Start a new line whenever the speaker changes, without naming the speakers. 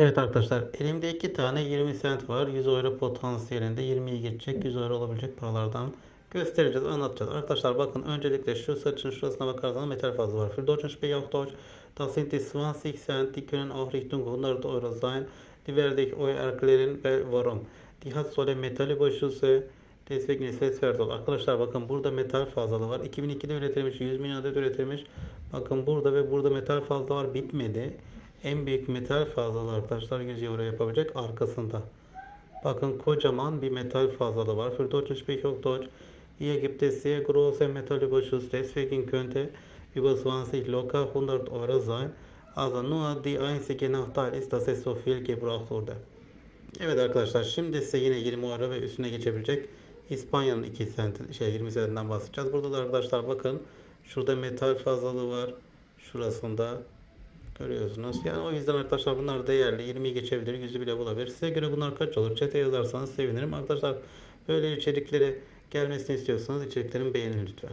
Evet arkadaşlar elimde iki tane 20 sent var. 100 euro potansiyelinde 20'yi geçecek 100 euro olabilecek paralardan göstereceğiz anlatacağız. Arkadaşlar bakın öncelikle şu saçın şurasına bakarsanız metal fazla var. Für deutschen Spiel auf Deutsch das sind die 20 Cent die können auch Richtung 100 Euro sein. Die werde ich euch erklären ve warum. Die hat so eine Metallüberschüsse Deswegen ist es wert. Arkadaşlar bakın burada metal fazlalığı var. 2002'de üretilmiş 100 milyon adet üretilmiş. Bakın burada ve burada metal fazla var bitmedi. En büyük metal fazlalığı arkadaşlar 100 euro yapabilecek arkasında. Bakın kocaman bir metal fazlalığı var. Für Deutsche auf Deutsch. Hier gibt es sehr große Metallüberschuss. Deswegen könnte über 20 locker 100 Euro sein. Also nur die einzige Nachteil ist, dass es so viel gebraucht wurde. Evet arkadaşlar şimdi size yine 20 euro ve üstüne geçebilecek İspanya'nın 2 sent şey 20 sentinden bahsedeceğiz. Burada da arkadaşlar bakın şurada metal fazlalığı var. Şurasında görüyorsunuz. Yani o yüzden arkadaşlar bunlar değerli. 20'yi geçebilir, 100'ü bile bulabilir. Size göre bunlar kaç olur? Çete yazarsanız sevinirim. Arkadaşlar böyle içerikleri gelmesini istiyorsanız içeriklerimi beğenin lütfen.